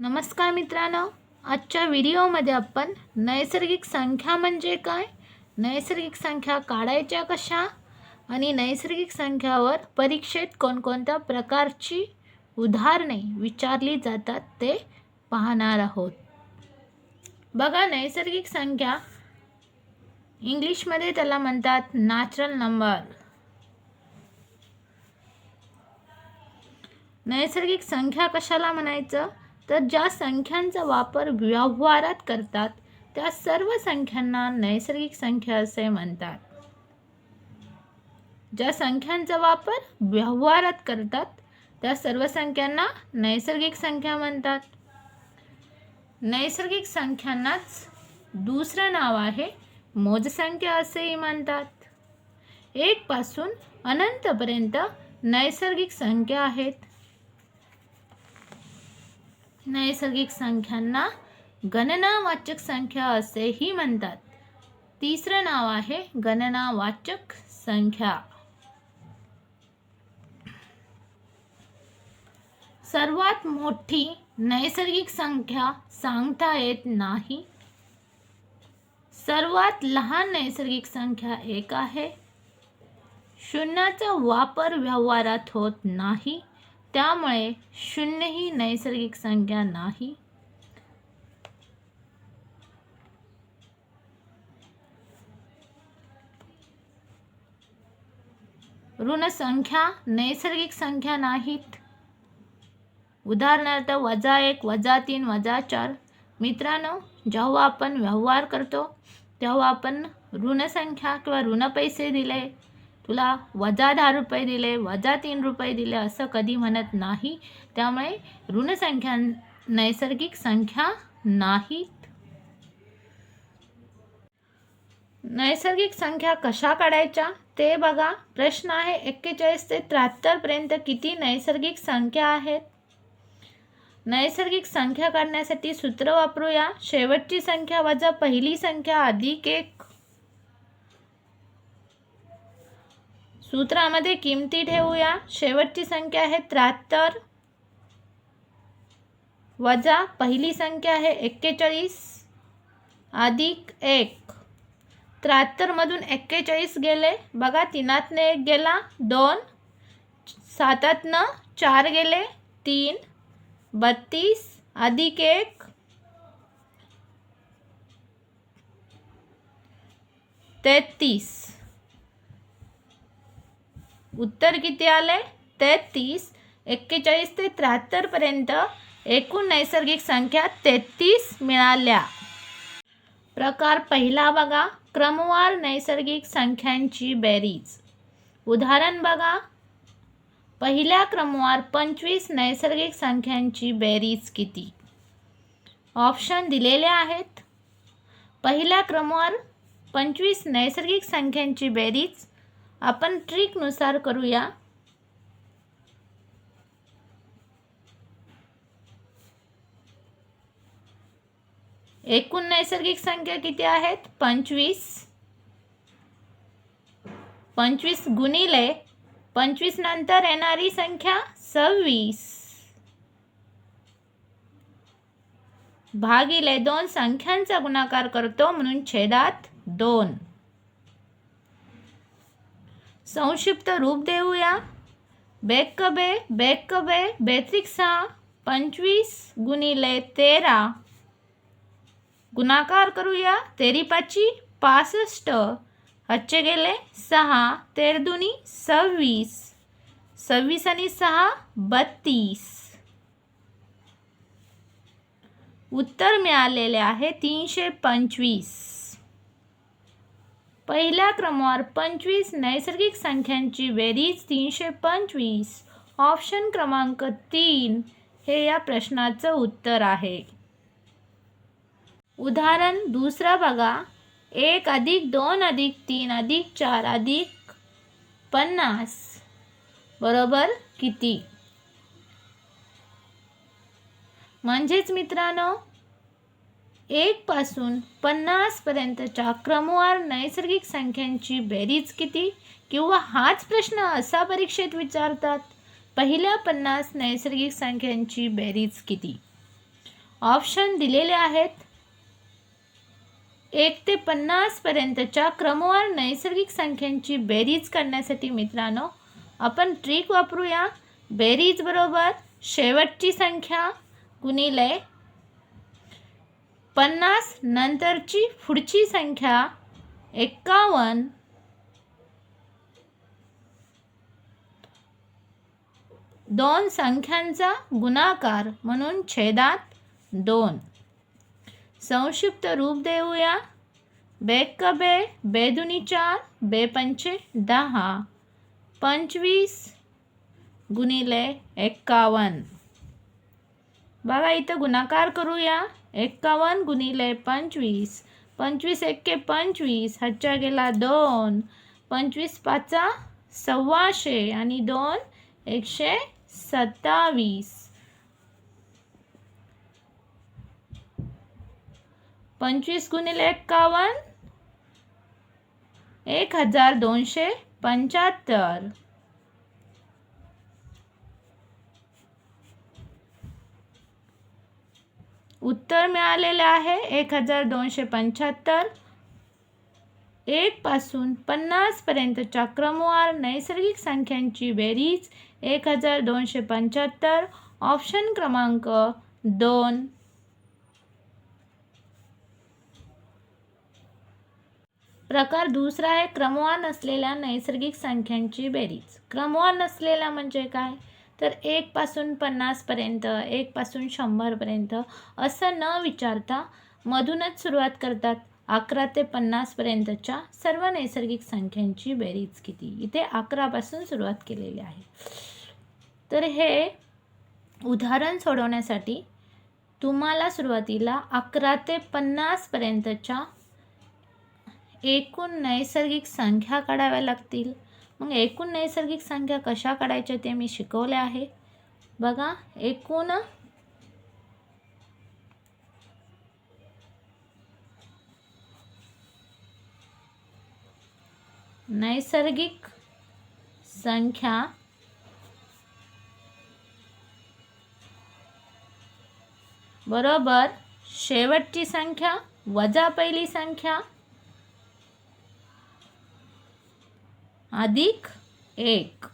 नमस्कार मित्रांनो आजच्या व्हिडिओमध्ये आपण नैसर्गिक संख्या म्हणजे काय? नैसर्गिक संख्या काढायच्या कशा? आणि नैसर्गिक संख्यावर परीक्षेत कोणकोणत्या प्रकारची उदाहरणे विचारली जातात ते पाहणार आहोत. बघा नैसर्गिक संख्या इंग्लिशमध्ये त्याला म्हणतात नॅचरल नंबर नैसर्गिक संख्या कशाला म्हणायचं? तर ज्या संख्यांचा वापर व्यवहारात करतात त्या सर्व संख्यांना नैसर्गिक संख्या असे म्हणतात. ज्या संख्यांचा वापर व्यवहारात करतात त्या सर्व संख्यांना नैसर्गिक संख्या म्हणतात. नैसर्गिक संख्यांनाच दुसरं नाव आहे मोजसंख्या असेही म्हणतात. एकपासून अनंतपर्यंत नैसर्गिक संख्या आहेत. नैसर्गिक संख्यांना गणनावाचक संख्या असेही म्हणतात. तिसरं नाव आहे गणनावाचक संख्या. सर्वात मोठी नैसर्गिक संख्या सांगता येत नाही. सर्वात लहान नैसर्गिक संख्या एक आहे. शून्याचा वापर व्यवहारात होत नाही. त्यामुळे शून्य ही नैसर्गिक संख्या नाही. ऋण संख्या नैसर्गिक संख्या नाहीत. उदाहरणार्थ वजा एक वजा तीन वजा चार. मित्रांनो जेव्हा आपण व्यवहार करतो तेव्हा आपण ऋणसंख्या किंवा ऋण पैसे दिले. तुला वजा दहा रुपये दिले वजा तीन रुपये दिले असं कधी म्हणत नाही. त्यामुळे ऋणसंख्या नैसर्गिक संख्या नाहीत. नैसर्गिक संख्या कशा काढायच्या? ते बघा. प्रश्न आहे एक्केचाळीस ते त्र्याहत्तरपर्यंत किती नैसर्गिक संख्या आहेत? नैसर्गिक संख्या काढण्यासाठी सूत्र वापरूया. शेवटची संख्या वजा पहिली संख्या अधिक एक. सूत्रामध्ये किमती ठेवूया. शेवटची संख्या आहे त्र्याहत्तर. वजा पहिली संख्या आहे एक्केचाळीस. अधिक एक. त्र्याहत्तरमधून एक्केचाळीस गेले. बघा तीनातनं एक गेला दोन. सातातनं चार गेले तीन. बत्तीस. अधिक एक. तेहतीस. उत्तर किती आले तेहतीस. एक्केचाळीस ते त्र्याहत्तरपर्यंत एकूण नैसर्गिक संख्या तेहतीस मिळाल्या. प्रकार पहिला बघा. क्रमवार नैसर्गिक संख्यांची बेरीज. उदाहरण बघा. पहिल्या क्रमवार पंचवीस नैसर्गिक संख्यांची बेरीज किती? ऑप्शन दिलेले आहेत. पहिल्या क्रमवार पंचवीस नैसर्गिक संख्यांची बेरीज. आपण ट्रिकनुसार करूया. एकूण नैसर्गिक संख्या किती आहेत? पंचवीस. पंचवीस गुणिले पंचवीस नंतर येणारी संख्या सव्वीस. भागिले दोन संख्यांचा गुणाकार करतो म्हणून छेदात दोन. संक्षिप्त रूप देऊया. बेक कबे बेक कबे बेत्रिक सहा पंचवीस गुणिले तेरा. गुणाकार करूया. तेरी पाची पासष्ट. हच्चे गेले सहा. तेर दुनी सव्वीस. सव्वीस आणि सहा बत्तीस. उत्तर मिळालेले आहे तीनशे पंचवीस. पहिल्या क्रमवार पंचवीस नैसर्गिक संख्यांची बेरीज तीनशे पंचवीस. ऑप्शन क्रमांक तीन हे या प्रश्नाचं उत्तर आहे. उदाहरण दुसरं बघा. एक अधिक दोन अधिक तीन अधिक चार अधिक पन्नास. बरोबर किती? म्हणजेच मित्रांनो एकपासून पन्नासपर्यंतच्या क्रमवार नैसर्गिक संख्यांची बेरीज किती? किंवा हाच प्रश्न असा परीक्षेत विचारतात पहिल्या पन्नास नैसर्गिक संख्यांची बेरीज किती? ऑप्शन दिलेले आहेत. एक ते पन्नासपर्यंतच्या क्रमवार नैसर्गिक संख्यांची बेरीज करण्यासाठी मित्रांनो आपण ट्रिक वापरूया. बेरीज बरोबर शेवटची संख्या गुणिले पन्नास नंतरची पुढची संख्या एक्कावन्न. दोन संख्यांचा गुणाकार म्हणून छेदात दोन. संक्षिप्त रूप देऊया. बेक बे बेदुनी चार बे पंचे दहा. पंचवीस गुणिले एक्कावन्न. बघा इथं गुणाकार करूया. एक्कावन्न गुणिले पंचवीस. पंचवीस एक्के पंचवीस हाच्या गेला दोन. पंचवीस पाचा सव्वाशे आणि दोन एकशे सत्तावीस. पंचवीस गुणिले एक्कावन्न एक हजार दोनशे पंच्याहत्तर. उत्तर मिळालेले आहे. एक हजार दोनशे पंच्याहत्तर. एकपासून पन्नासपर्यंतच्या क्रमवार नैसर्गिक संख्यांची बेरीज. एक हजार दोनशे पंच्याहत्तर. ऑप्शन क्रमांक दोन. प्रकार दुसरा आहे. क्रमवार नसलेल्या नैसर्गिक संख्यांची बेरीज. क्रमवार नसलेला म्हणजे काय? तर एकपासून पन्नासपर्यंत एकपासून शंभरपर्यंत असं न विचारता मधूनच सुरुवात करतात. अकरा ते पन्नासपर्यंतच्या सर्व नैसर्गिक संख्यांची बेरीज किती? इथे अकरापासून सुरुवात केलेली आहे. तर हे उदाहरण सोडवण्यासाठी तुम्हाला सुरुवातीला अकरा ते पन्नासपर्यंतच्या एकूण नैसर्गिक संख्या काढाव्या लागतील. मग एकूण नैसर्गिक संख्या कशा काढायच्या ते मी शिकवले आहे. बघा एकूण नैसर्गिक संख्या बरोबर शेवटची संख्या वजा पहिली संख्या अधिक एक.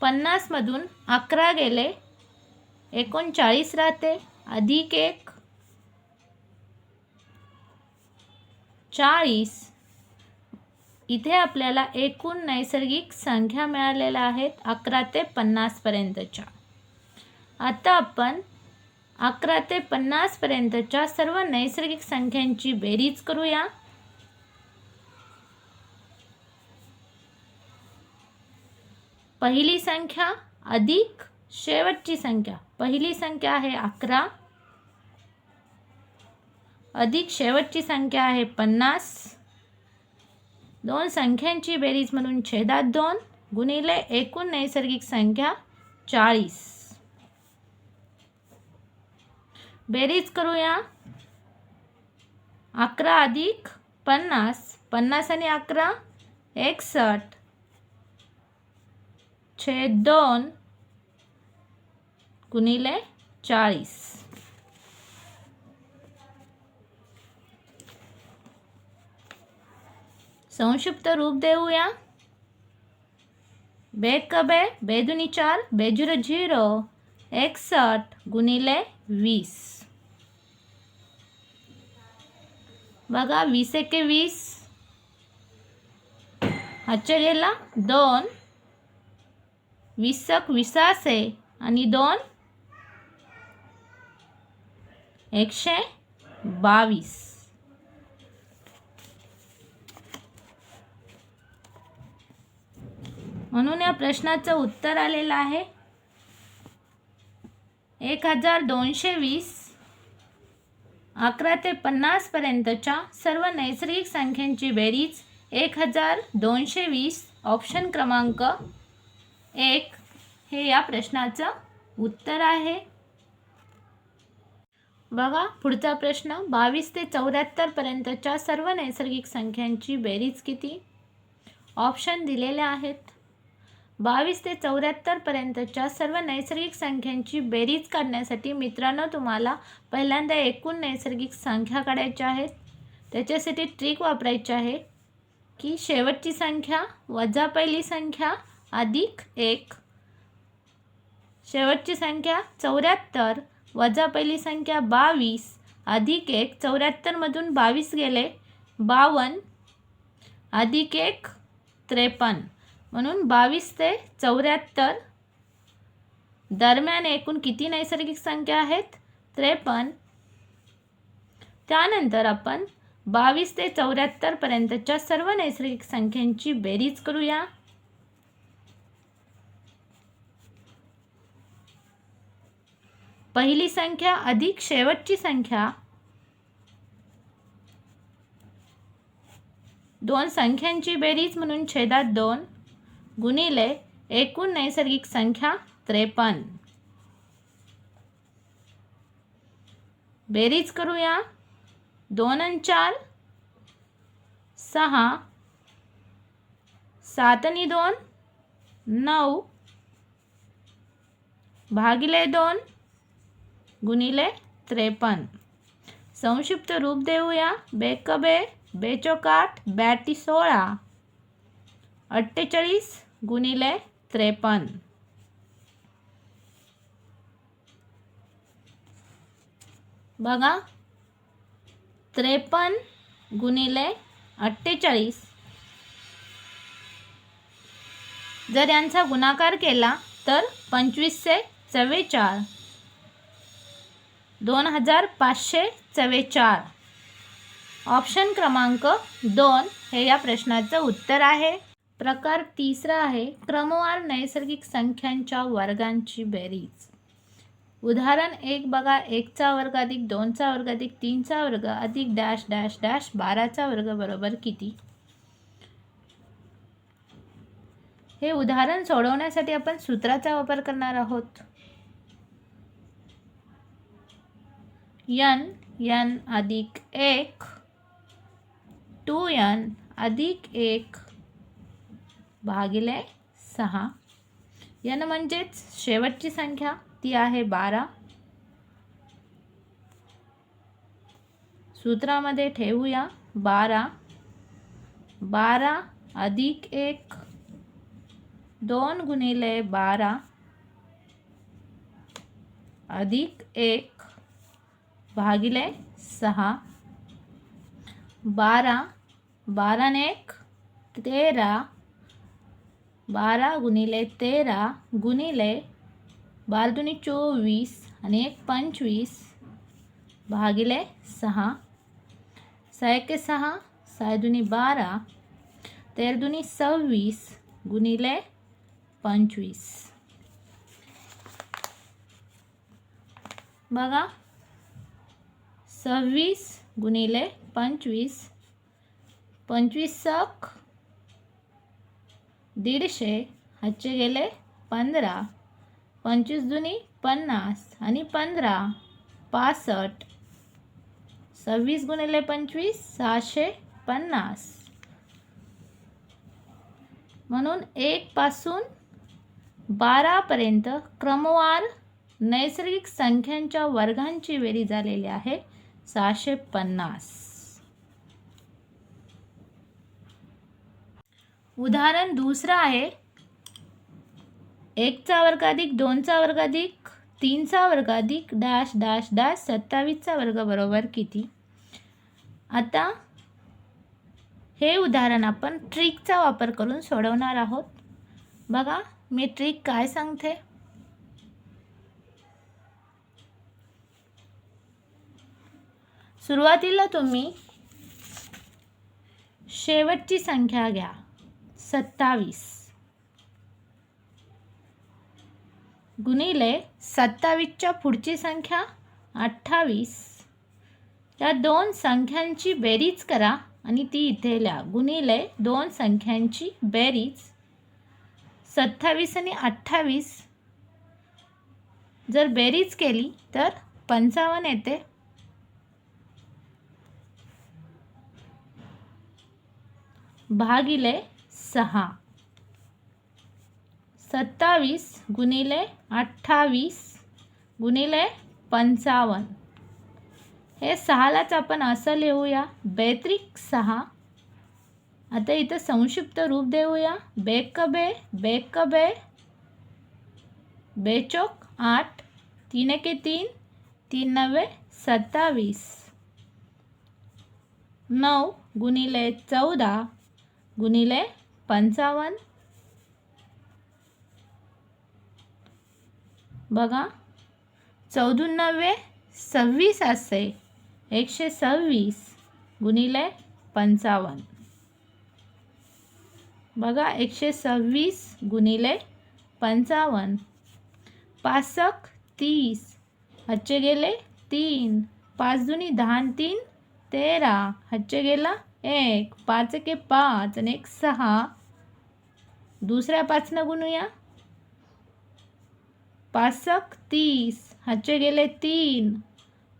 पन्नासमधून अकरा गेले. एकोणचाळीस राहते. अधिक एक. चाळीस. इथे आपल्याला एकूण नैसर्गिक संख्या मिळालेल्या आहेत. अकरा ते पन्नासपर्यंतच्या आता आपण अकरा ते पन्नासपर्यंतच्या सर्व नैसर्गिक संख्यांची बेरीज करूया. पहिली संख्या अधिक शेवटची संख्या. पहिली संख्या आहे अकरा. अधिक शेवटची संख्या आहे पन्नास. दोन संख्यांची बेरीज म्हणून छेदात दोन गुणिले एकूण नैसर्गिक संख्या चाळीस. बेरीज करूया. अकरा अधिक पन्नास. पन्नास आणि अकरा एकसष्ट. छेद दोन गुणिले चाळीस. संक्षिप्त रूप देऊया. बे का बे बेदुनी चार बेजुर झिरो एकसष्ट गुणिले वीस. बघा वीस एके वीस. हातच्या गेला दोन. वीसक विसासे आणि दोन एकशे बावीस. म्हणून या प्रश्नाचं उत्तर आलेलं आहे. एक हजार दोनशे वीस अकरा ते पन्नासपर्यंतच्या सर्व नैसर्गिक संख्यांची बेरीज एक हजार दोनशे वीस ऑप्शन क्रमांक एक. हे या प्रश्नाचं उत्तर आहे. बघा पुढचा प्रश्न बावीस ते चौऱ्याहत्तरपर्यंतच्या सर्व नैसर्गिक संख्यांची बेरीज किती? ऑप्शन दिलेले आहेत. बावीस ते चौऱ्याहत्तरपर्यंतच्या सर्व नैसर्गिक संख्यांची बेरीज काढण्यासाठी मित्रांनो तुम्हाला पहिल्यांदा एकूण नैसर्गिक संख्या काढायच्या आहेत त्याच्यासाठी ट्रिक वापरायची आहे की शेवटची संख्या वजा पहिली संख्या अधिक एक. शेवटची संख्या चौऱ्याहत्तर. वजा पहिली संख्या बावीस. अधिक एक चौऱ्याहत्तरमधून बावीस गेले. बावन्न अधिक एक त्रेपन्न म्हणून बावीस ते चौऱ्याहत्तर. दरम्यान एकूण किती नैसर्गिक संख्या आहेत? त्रेपन्न त्यानंतर आपण बावीस ते चौऱ्याहत्तरपर्यंतच्या सर्व नैसर्गिक संख्यांची बेरीज करूया. पहिली संख्या अधिक शेवटची संख्या. दोन संख्यांची बेरीज म्हणून छेदात दोन. गुणिले एकूण नैसर्गिक संख्या त्रेपन्न. बेरीज करूया. दोन आणि चार. सहा. सात आणि दोन. नऊ. भागिले दोन. गुणिले त्रेपन्न संक्षिप्त रूप देऊया. बेकबे बेचोकाट बॅटी सोळा. अठ्ठेचाळीस गुणिले त्रेपन्न बघा. त्रेपन्न गुणिले अठ्ठेचाळीस. जर यांचा गुणाकार केला तर पंचवीसशे चव्वेचाळ. दोन हजार पाचशे चव्वेचाळ. ऑप्शन क्रमांक दोन हे या प्रश्नाचं उत्तर आहे. प्रकार तिसरा आहे क्रमवार नैसर्गिक संख्यांच्या वर्गांची बेरीज. उदाहरण एक बघा एकचा वर्ग अधिक दोनचा वर्ग अधिक तीनचा वर्ग अधिक डॅश डॅश डॅश बाराचा वर्ग बरोबर किती? हे उदाहरण सोडवण्यासाठी आपण सूत्राचा वापर करणार आहोत. यन यन अधिक एक टू यन अधिक एक भागिले सहा. यन म्हणजेच शेवटची संख्या ती आहे बारा. सूत्रामध्ये ठेवूया बारा. बारा अधिक एक दोन गुणिले बारा अधिक एक भागिले सहा. बारा. बाराने एक तेरा. बारा गुणिले तेरा गुणिले बारदुनी चोवीस आणि एक पंचवीस. भागिले सहा. सहा एके सहा सहा दुनी बारा. तेरा दुनी सव्वीस गुणिले पंचवीस. बघा सव्वीस गुणिले पंचवीस. पंचवीस सक. दीडशे हातचे गेले पंधरा. पंचवीस जुनी पन्नास आणि पंधरा. पासष्ट. सव्वीस गुणिले पंचवीस सहाशे पन्नास. म्हणून एकपासून बारापर्यंत क्रमवार नैसर्गिक संख्यांच्या वर्गांची वेळी झालेली आहे. सहाशे पन्नास. उदाहरण दुसरं आहे. एकचा वर्ग अधिक दोनचा वर्ग अधिक तीनचा वर्ग अधिक डॅश डॅश डॅश सत्तावीसचा वर्ग बरोबर किती? आता हे उदाहरण आपण ट्रिकचा वापर करून सोडवणार आहोत. बघा मी ट्रिक काय सांगते? सुरुवातीला तुम्ही शेवटची संख्या घ्या. सत्तावीस. गुणिले सत्तावीसच्या पुढची संख्या अठ्ठावीस. या दोन संख्यांची बेरीज करा आणि ती इथे लिहा. गुणिले दोन संख्यांची बेरीज. सत्तावीस आणि अठ्ठावीस. जर बेरीज केली तर पंचावन्न येते. भागिले सहा. सत्तावीस गुणिले अठ्ठावीस गुणिले पंचावन्न. हे सहालाच आपण असं लिहूया बेत्रिक सहा. आता इथं संक्षिप्त रूप देऊया बेक बे बेक बे. बेचोक आठ तीन एके तीन तीन नवे सत्तावीस. नऊ गुणिले चौदा गुणिले पंचावन्न. बघा चौदुन्नव्वे सव्वीस असे एकशे सव्वीस गुणिले पंचावन्न. बघा एकशे सव्वीस गुणिले पंचावन्न. पासक तीस हच्चे गेले तीन. पाच दुनी दहा तीन तेरा हच्चे गेला एक पाच एके पाच आणि एक सहा. दुसऱ्या पाचनं गुणूया. पासक तीस. हाचे गेले तीन.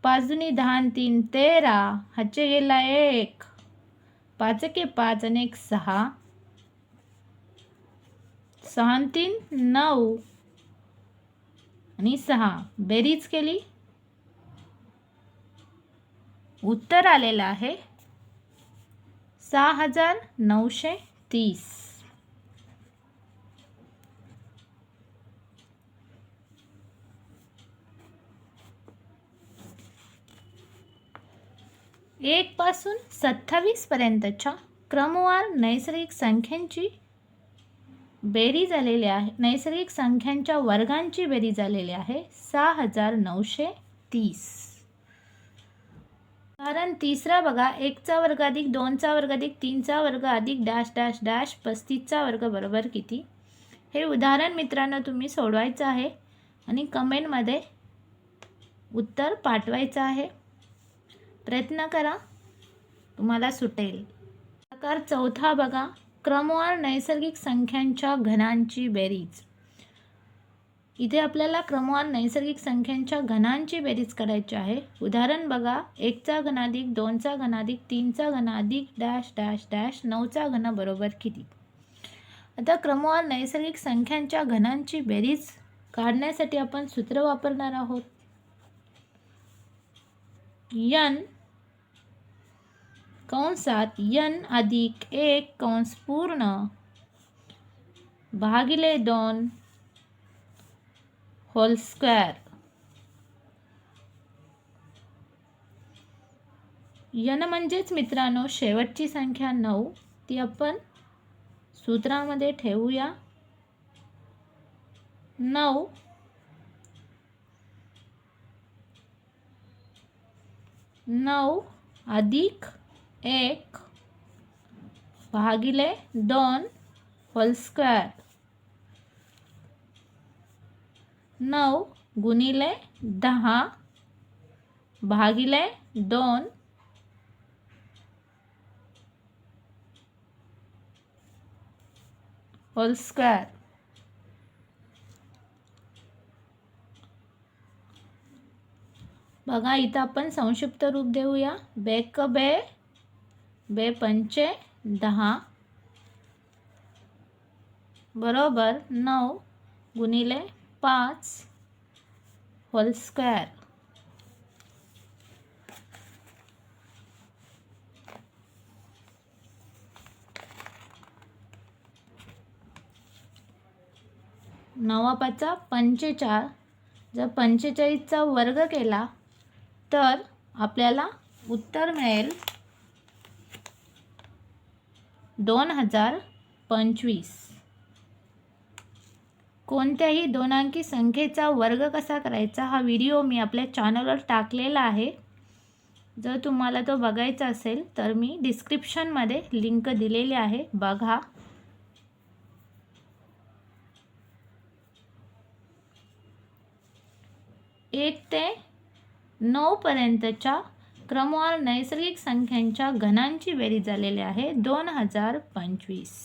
पाच दुनी दहा तीन तेरा. हाचे गेला एक. पाच एके पाच आणि एक सहा. सहा तीन नऊ. आणि सहा. बेरीज केली. उत्तर आलेलं आहे. सहा हजार नऊशे तीस. एक पासून सत्तावीस पर्यंतच्या क्रमवार नैसर्गिक संख्यांची बेरी झालेली आहे. नैसर्गिक संख्यांच्या वर्गांची बेरी झालेली आहे. सहा हजार नऊशे तीस. कारण तिसरा बघा एकचा वर्ग अधिक दोनचा वर्ग अधिक तीनचा वर्ग अधिक डॅश डॅश डॅश पस्तीसचा वर्ग बरोबर किती? हे उदाहरण मित्रांनो तुम्ही सोडवायचं आहे आणि कमेंटमध्ये उत्तर पाठवायचं आहे. प्रयत्न करा तुम्हाला सुटेल. प्रकार चौथा बघा क्रमवार नैसर्गिक संख्यांच्या घनांची बेरीज. इथे आपल्याला क्रमवार नैसर्गिक संख्यांच्या घनांची बेरीज करायची आहे. उदाहरण बघा. एकचा घनाधिक दोनचा घनाधिक तीनचा घन अधिक डॅश डॅश डॅश नऊचा घन बरोबर किती? आता क्रमवार नैसर्गिक संख्यांच्या घनांची बेरीज काढण्यासाठी आपण सूत्र वापरणार आहोत. यन कंसात यन अधिक एक कंस पूर्ण भागिले दोन होल स्क्वेअर यन म्हणजेच मित्रांनो शेवटची संख्या नऊ. ती आपण सूत्रामध्ये ठेवूया. नऊ. नऊ अधिक एक भागिले दोन होल स्क्वेअर नऊ गुणिले दहा भागिले दोन. होल स्क्वेअर बघा, इथं आपण संक्षिप्त रूप देऊया. बेक बे बे पंचे, दहा. बरोबर, नऊ गुणिले पाच होल स्क्वेअर नवा पाचा पंचेचाळ. जर पंचेचाळीसचा वर्ग केला तर आपल्याला उत्तर मिळेल दोन हजार पंचवीस. कोणत्याही दोन अंकी संख्येचा वर्ग कसा करायचा हा व्हिडिओ मी आपल्या चॅनलवर टाकलेला आहे. जर तुम्हाला तो बघायचा असेल तर मी डिस्क्रिप्शनमध्ये लिंक दिलेली आहे. बघा. एक ते नऊपर्यंतच्या क्रमवार नैसर्गिक संख्यांच्या घनांची बेरीज झालेली आहे. दोन हजार पंचवीस.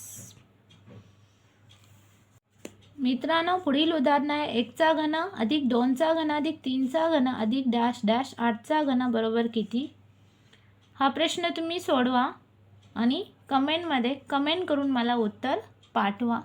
मित्रांनो पुढील उदाहरण आहे. एकचा घन अधिक दोनचा घन अधिक तीनचा घन अधिक डॅश डॅश आठचा घन बरोबर किती? हा प्रश्न तुम्ही सोडवा आणि कमेंटमध्ये कमेंट करून मला उत्तर पाठवा.